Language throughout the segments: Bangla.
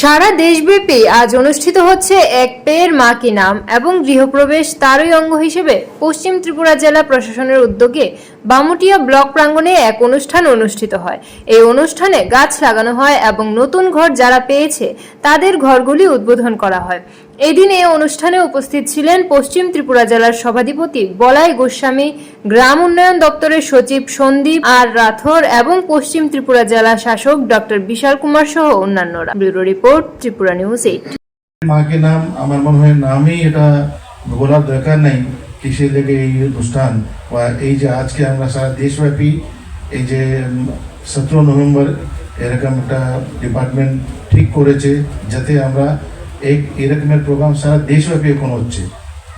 সারা দেশব্যাপী আজ অনুষ্ঠিত হচ্ছে এক পেয়ের মা কি নাম এবং গৃহপ্রবেশ তারই অঙ্গ হিসেবে পশ্চিম ত্রিপুরা জেলা প্রশাসনের উদ্যোগে বামুটিয়া ব্লক প্রাঙ্গণে এক অনুষ্ঠান অনুষ্ঠিত হয়। এই অনুষ্ঠানে গাছ লাগানো হয় এবং নতুন ঘর যারা পেয়েছে, তাদের ঘরগুলি উদ্বোধন করা হয়। এদিন এই অনুষ্ঠানে উপস্থিত ছিলেন পশ্চিম ত্রিপুরা জেলার সভাধিপতি বলাই গোস্বামী, গ্রাম উন্নয়ন দপ্তরের সচিব সন্দীপ আর রাথোর এবং পশ্চিম ত্রিপুরা জেলা শাসক ডক্টর বিশাল কুমার সহ অন্যান্যরা। Bureau report, Tripura news eight. মাকে নাম, আমার মনে হয় নামই এটা বলার দরকার নেই কিসের লেগে এই অনুষ্ঠান। বা এই যে আজকে আমরা সারা দেশব্যাপী এই যে সতেরো নভেম্বর এরকম একটা ডিপার্টমেন্ট ঠিক করেছে যাতে আমরা এক এরকমের প্রোগ্রাম সারা দেশব্যাপী এখন হচ্ছে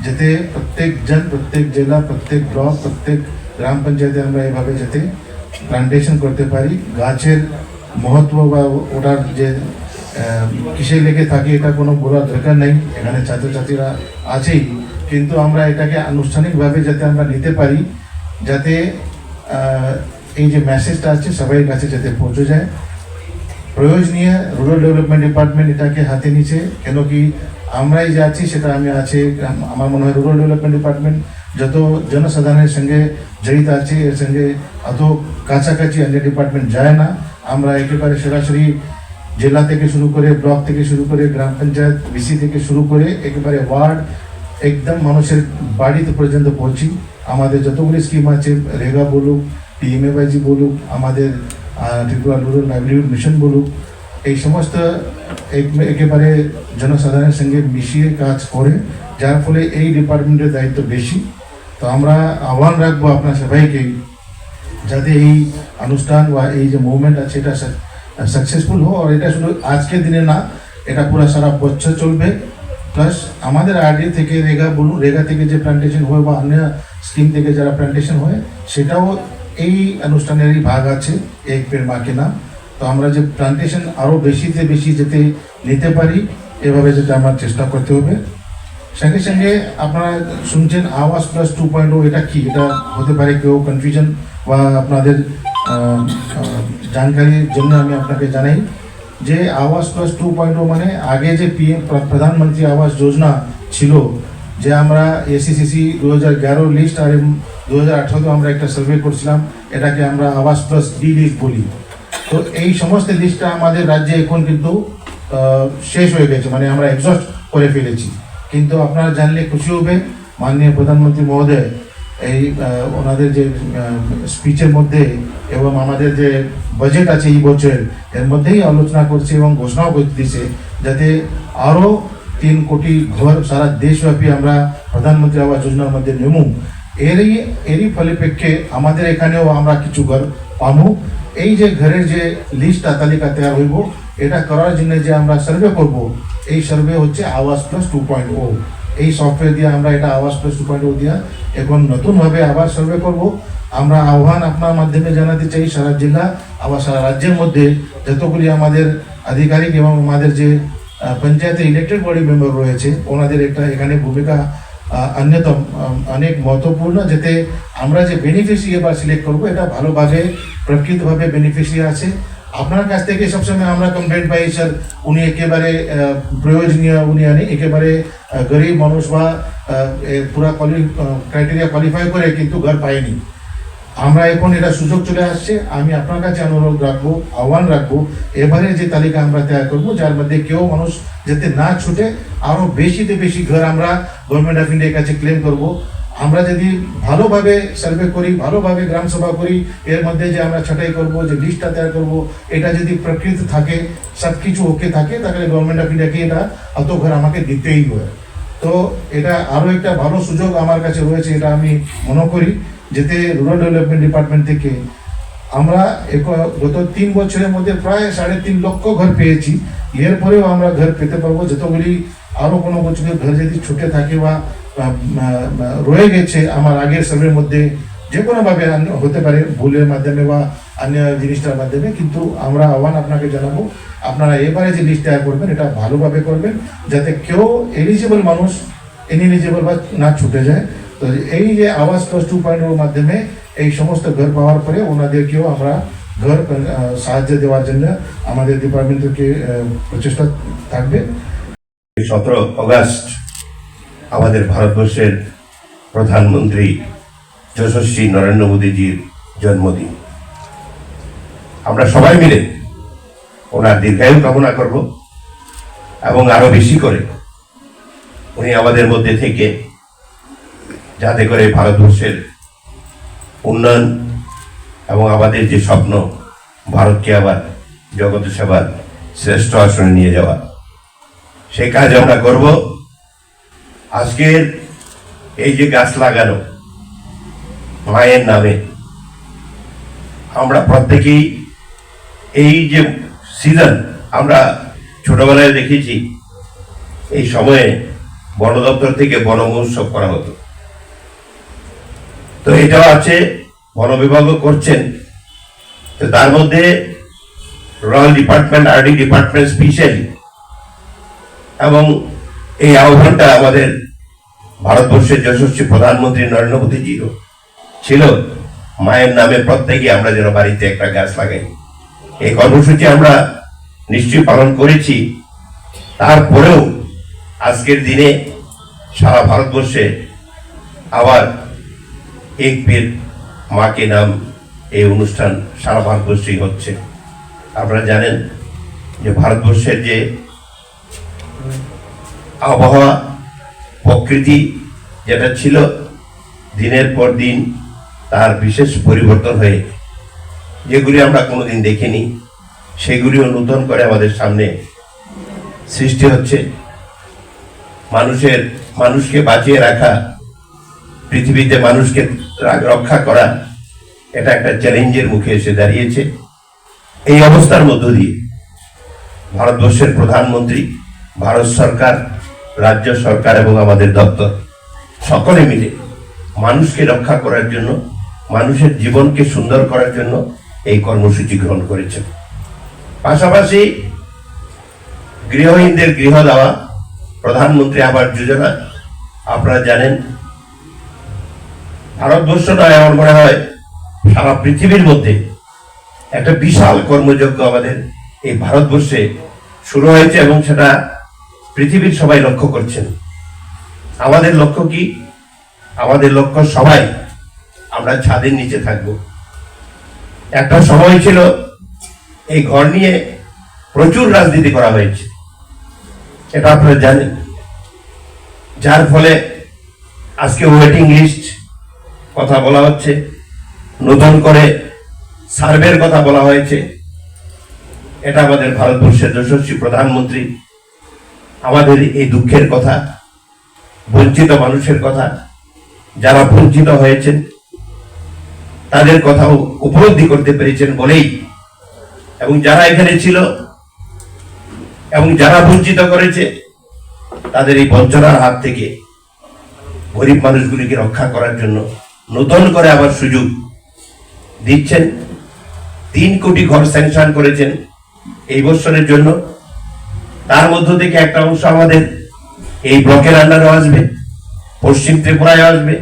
যাতে প্রত্যেক জন প্রত্যেক জেলা প্রত্যেক ব্লক প্রত্যেক গ্রাম পঞ্চায়েতে আমরা এভাবে যাতে প্লান্টেশন করতে পারি গাছের মহত্ব বা ওটার যে কিসে লেগে থাকে এটা কোনো বলার দরকার নেই এখানে ছাত্রছাত্রীরা আছেই কিন্তু আমরা এটাকে আনুষ্ঠানিকভাবে যাতে আমরা নিতে পারি যাতে এই যে মেসেজটা আছে সবাই কাছে যাতে পৌঁছে যায় প্রয়োজ নিয়ে রুরাল ডেভেলপমেন্ট ডিপার্টমেন্ট এটাকে হাতে নিচ্ছে কেন কি আমরাই যে আছি সেটা আমি আছে আমার মনে হয় রুরাল ডেভেলপমেন্ট ডিপার্টমেন্ট যত জনসাধারণের সঙ্গে জড়িত আছে, এর সঙ্গে অত কাছাকাছি অন্য ডিপার্টমেন্ট যায় না। আমরা একেবারে সরাসরি জেলা থেকে শুরু করে ব্লক থেকে শুরু করে গ্রাম পঞ্চায়েত, বিসি থেকে শুরু করে একেবারে ওয়ার্ড, একদম মানুষের বাড়িতে পর্যন্ত পৌঁছি। আমাদের যতগুলি স্কিম আছে, রেগা বলুক পিএমএবাইজি বলুক, আমাদের ত্রিপুরা রুরাল লাইভলিহুড মিশন বলুক, এই সমস্ত এক- একেবারে জনসাধারণের সঙ্গে মিশিয়ে কাজ করে, যার ফলে এই ডিপার্টমেন্টের দায়িত্ব বেশি। তো আমরা আহ্বান রাখব আপনার সবাইকে যাতে এই অনুষ্ঠান বা এই যে মুভমেন্ট আছে, এটা সাকসেসফুল হোক। আর এটা শুধু আজকের দিনে না, এটা পুরো সারা বছর চলবে। প্লাস আমাদের আরডি থেকে রেগা বলুন, রেগা থেকে যে প্ল্যান্টেশন হয় বা অন্য স্কিম থেকে যারা প্ল্যান্টেশন হয়, সেটাও এই অনুষ্ঠানেরই ভাগ আছে এক পের মাকে নাম। তো আমরা যে প্ল্যান্টেশন আরও বেশিতে বেশি যাতে নিতে পারি, এভাবে যাতে আমরা চেষ্টা করতে হবে। সঙ্গে সঙ্গে আপনারা শুনছেন আওয়াজ প্লাস টু পয়েন্ট ও এটা কি? এটা হতে পারে কেউ কনফিউশন বা আপনাদের জানকারির জন্য আমি আপনাকে জানাই যে আওয়াজ প্লাস টু পয়েন্ট ও মানে আগে যে পিএম প্রধানমন্ত্রী আবাস যোজনা ছিল, যে আমরা এসিসিসি দু হাজার এগারো লিস্ট আর দু হাজার আমরা একটা সার্ভে করছিলাম, এটাকে আমরা আবাস প্লাস ডি লিস্ট বলি। তো এই সমস্ত লিস্টটা আমাদের রাজ্যে এখন কিন্তু শেষ হয়ে গেছে মানে আমরা এক্সস্ট করে ফেলেছি। কিন্তু আপনারা জানলে খুশি হবে মাননীয় প্রধানমন্ত্রী মহোদয়, এই ওনাদের যে স্পিচের মধ্যে এবং আমাদের যে বাজেট আছে এই বছরের, এর মধ্যেই আলোচনা করছে এবং ঘোষণাও করে দিয়েছে যাতে আরও তিন কোটি ঘর সারা দেশব্যাপী আমরা প্রধানমন্ত্রী আবাস যোজনার মধ্যে নেমু এরই এরই ফলিপেক্ষে আমাদের এখানেও আমরা কিছু ঘর পাবো এই যে ঘরের যে লিস্টটা তালিকা তৈরি হইব, এটা করার জন্য যে আমরা সার্ভে করব, এই সার্ভে হচ্ছে আওয়াজ প্লাস টু পয়েন্ট ও এই সফটওয়্যার দিয়ে আমরা এটা আওয়াজ প্লাস টু পয়েন্ট ও দিয়া এখন নতুনভাবে আবার সার্ভে করব। আমরা আহ্বান আপনার মাধ্যমে জানাতে চাই, সারা জেলা আবার সারা রাজ্যের মধ্যে যতগুলি আমাদের আধিকারিক এবং আমাদের যে পঞ্চায়েতে ইলেক্টেড বডি মেম্বার রয়েছে, ওনাদের একটা এখানে ভূমিকা অন্যতম অনেক মহত্বপূর্ণ যাতে আমরা যে বেনিফিশিয়ারি এবার সিলেক্ট করব, এটা ভালোভাবে প্রকৃতভাবে বেনিফিশিয়ারি আছে। আপনার কাছ থেকে সবসময় আমরা কমপ্লেন পাই, স্যার, উনি একেবারে প্রয়োজনীয়, উনি আনি, একেবারে গরিব মানুষ বা পুরা কোয়ালি ক্রাইটেরিয়া কোয়ালিফাই করে কিন্তু ঘর পায়নি। আমরা এখন এটা সুযোগ চলে আসছে। আমি আপনার কাছে অনুরোধ রাখব, আহ্বান রাখব, এবারে যে তালিকা আমরা তৈরি করব, যার মধ্যে কেউ মানুষ যাতে না ছুটে, আরও বেশিতে বেশি ঘর আমরা গভর্নমেন্ট অফ ইন্ডিয়ার কাছে ক্লেম করব। আমরা যদি ভালোভাবে সার্ভে করি, ভালোভাবে গ্রাম সভা করি, এর মধ্যে যে আমরা ছাটাই করব, যে লিস্টটা তৈরি করব, এটা যদি প্রকৃত থাকে সব কিছু ওকে থাকে, তাহলে গভর্নমেন্ট অফ ইন্ডিয়াকে এটা অত ঘর আমাকে দিতেই হয় তো এটা আরও একটা ভালো সুযোগ আমার কাছে রয়েছে, এটা আমি মনে করি। যেতে রুরাল ডেভেলপমেন্ট ডিপার্টমেন্ট থেকে আমরা গত তিন বছরের মধ্যে প্রায় সাড়ে তিন লক্ষ ঘর পেয়েছি। এরপরেও আমরা ঘর পেতে পারব। যতগুলি আরও কোনো বছরের ঘর যদি ছুটে থাকে বা রয়ে গেছে, আমার আগের সার্ভের মধ্যে যে কোনোভাবে হতে পারে ভুলের মাধ্যমে বা অন্য জিনিসটার মাধ্যমে, কিন্তু আমরা আহ্বান আপনাকে জানাব, আপনারা এবারে যে লিস্ট তৈরি করবেন, এটা ভালোভাবে করবেন, যাতে কেউ এলিজিবল মানুষ ইনএলিজিবল বা না ছুটে যায়। তো এই যে আওয়াজ প্লাস টু পয়েন্ট মাধ্যমে এই সমস্ত ঘর পাওয়ার পরে ওনাদেরকেও আমরা ঘর সাহায্য দেওয়ার জন্য আমাদের ডিপার্টমেন্ট থেকে প্রচেষ্টা থাকবে। সতেরো অগাস্ট আমাদের ভারতবর্ষের প্রধানমন্ত্রী যশস্বী নরেন্দ্র মোদীজির জন্মদিন। আমরা সবাই মিলে ওনার দীর্ঘায়ু কামনা করব এবং আরও বেশি করে উনি আমাদের মধ্যে থেকে যাতে করে ভারতবর্ষের উন্নয়ন এবং আমাদের যে স্বপ্ন, ভারতকে আবার জগৎ সেবার শ্রেষ্ঠ আসনে নিয়ে যাওয়া। সেই কাজ আমরা করব। আজকের এই যে গাছ লাগানো, মায়ের নামে, আমরা প্রত্যেকেই এই যে সিজন আমরা ছোটবেলায় দেখেছি, এই সময়ে বন দপ্তর থেকে বন মহোৎসব করা হতো। তো এটাও আছে বন বিভাগও করছেন। তো তার মধ্যে royal department, RD department specially এবং এই আহ্বানটা আমাদের ভারতবর্ষের যশস্বী প্রধানমন্ত্রী নরেন্দ্র মোদীজিরও ছিল। মায়ের নামে প্রত্যেকে আমরা যেন বাড়িতে একটা গাছ লাগাই। এই কর্মসূচি আমরা নিশ্চয়ই পালন করেছি। তারপরেও আজকের দিনে সারা ভারতবর্ষে আবার এক পের মাকে নাম এই অনুষ্ঠান সারা ভারতবর্ষেই হচ্ছে। আপনারা জানেন যে ভারতবর্ষের যে আবহাওয়া, প্রকৃতি যেটা ছিল, দিনের পর দিন তার বিশেষ পরিবর্তন হয়ে যেগুলি আমরা কোনোদিন দেখিনি, সেগুলিও নূতন করে আমাদের সামনে সৃষ্টি হচ্ছে। মানুষের, মানুষকে বাঁচিয়ে রাখা, পৃথিবীতে মানুষকে রক্ষা করা এটা একটা চ্যালেঞ্জের মুখে এসে দাঁড়িয়েছে। এই অবস্থার মধ্য দিয়ে ভারতবর্ষের প্রধানমন্ত্রী, ভারত সরকার, রাজ্য সরকার এবং আমাদের দপ্তর সকলে মিলে মানুষকে রক্ষা করার জন্য, মানুষের জীবনকে সুন্দর করার জন্য এই কর্মসূচি গ্রহণ করেছে। পাশাপাশি গৃহহীনদের গৃহ দেওয়া, প্রধানমন্ত্রী আবাস যোজনা, আপনারা জানেন ভারতবর্ষ নয় আমার মনে হয় সারা পৃথিবীর মধ্যে একটা বিশাল কর্মযজ্ঞ আমাদের এই ভারতবর্ষে শুরু হয়েছে এবং সেটা পৃথিবীর সবাই লক্ষ্য করছেন। আমাদের লক্ষ্য কি? আমাদের লক্ষ্য সবাই আমরা ছাদের নিচে থাকব। একটা সময় ছিল এই ঘর নিয়ে প্রচুর রাজনীতি করা হয়েছে। এটা আপনারা জানেন। যার ফলে আজকে ওয়েটিং লিস্ট কথা বলা হচ্ছে। নতুন করে সার্ভের কথা বলা হয়েছে। এটা আমাদের ভারতবর্ষের যশস্বী প্রধানমন্ত্রী। আমাদের এই দুঃখের কথা, বঞ্চিত মানুষের কথা, যারা বঞ্চিত হয়েছেন, তাদের কথাও উপলব্ধি করতে পেরেছেন বলেই এবং যারা এখানে ছিল এবং যারা বঞ্চিত করেছে, তাদের এই বঞ্চনার হাত থেকে গরিব মানুষগুলিকে রক্ষা করার জন্য নতুন করে আবার সুযোগ দিচ্ছেন। তিন কোটি ঘর স্যাংশন করেছেন এই বছরের জন্য। তার মধ্য থেকে একটা অংশ আমাদের এই ব্লকের আন্ডারে আসবে, পশ্চিম ত্রিপুরায় আসবে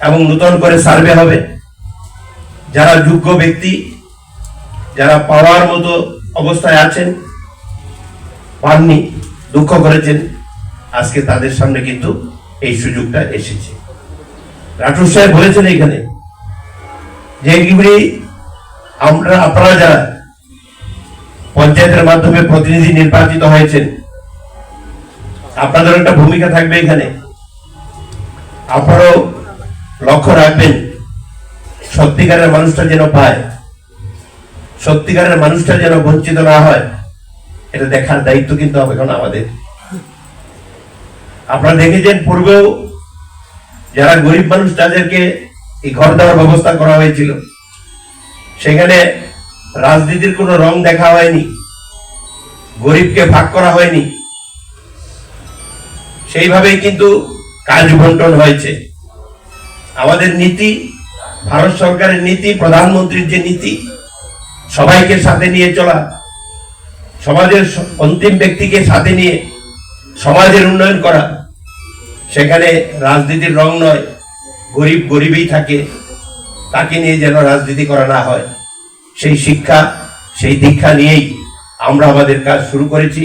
এবং নতুন করে সার্ভে হবে। যারা যোগ্য ব্যক্তি, যারা পাওয়ার মতো অবস্থায় আছেন, পাননি, দুঃখ করেছেন, আজকে তাদের সামনে কিন্তু এই সুযোগটা এসেছে। রাঠোর সাহেব বলেছেন এখানে যে এগুলি আমরা, আপনারা যারা পঞ্চায়েতের মাধ্যমে প্রতিনিধি নির্বাচিত হয়েছেন আপনাদের একটা ভূমিকা থাকবে এখানে। আপনারাও লক্ষ্য রাখবেন, সত্যিকারের মানুষটা যেন পায়, সত্যিকারের মানুষটা যেন বঞ্চিত না হয়, এটা দেখার দায়িত্ব কিন্তু এখন আমাদের। আপনারা দেখেছেন, পূর্বেও যারা গরিব মানুষ, তাদেরকে এই ঘর দেওয়ার ব্যবস্থা করা হয়েছিল। সেখানে রাজনীতির কোনো রং দেখা হয়নি, গরিবকে ভাগ করা হয়নি। সেইভাবেই কিন্তু কাজ বন্টন হয়েছে। আমাদের নীতি, ভারত সরকারের নীতি, প্রধানমন্ত্রীর যে নীতি, সবাইকে সাথে নিয়ে চলা, সমাজের অন্তিম ব্যক্তিকে সাথে নিয়ে সমাজের উন্নয়ন করা সেখানে রাজনীতির রং নয়, গরিব গরিবই থাকে। তাকে নিয়ে যেন রাজনীতি করা না হয়। সেই শিক্ষা, সেই দীক্ষা নিয়েই আমরা আমাদের কাজ শুরু করেছি।